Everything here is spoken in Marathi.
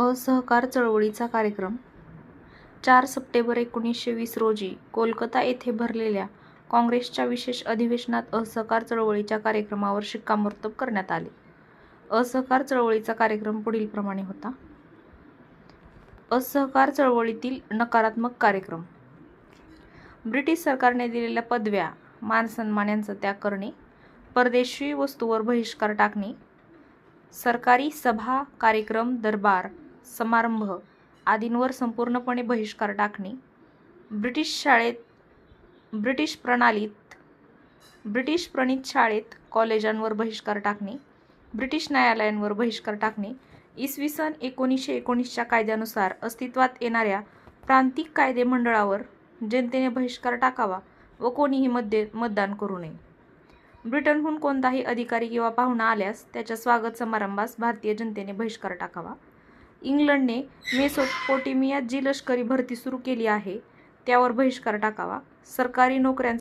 असहकार चळवळीचा कार्यक्रम चार सप्टेंबर एकोणीसशे वीस रोजी कोलकाता येथे भरलेल्या काँग्रेसच्या विशेष अधिवेशनात असहकार चळवळीच्या कार्यक्रमावर शिक्कामोर्तब करण्यात आले. असहकार चळवळीचा कार्यक्रम पुढीलप्रमाणे होता. असहकार चळवळीतील नकारात्मक कार्यक्रम ब्रिटिश सरकारने दिलेल्या पदव्या, मानसन्मान यांचा त्याग करणे, परदेशी वस्तूवर बहिष्कार टाकणे, सरकारी सभा, कार्यक्रम, दरबार, समारंभ आदींवर संपूर्णपणे बहिष्कार टाकणे, ब्रिटिश शाळेत ब्रिटिश प्रणालीत ब्रिटिश प्रणीत शाळेत कॉलेजांवर बहिष्कार टाकणे, ब्रिटिश न्यायालयांवर बहिष्कार टाकणे, इसवी सन एकोणीसशे एकोणीसच्या कायद्यानुसार अस्तित्वात येणाऱ्या प्रांतिक कायदे मंडळावर जनतेने बहिष्कार टाकावा व कोणीही मतदान करू नये. ब्रिटनहून कोणताही अधिकारी किंवा पाहुणा आल्यास त्याच्या स्वागत समारंभास भारतीय जनतेने बहिष्कार टाकावा. इंग्लंडने मेसोपोटेमियात जी लष्करी भरती सुरू केली आहे त्यावर बहिष्कार टाकावा. सरकारी नोकऱ्यांचा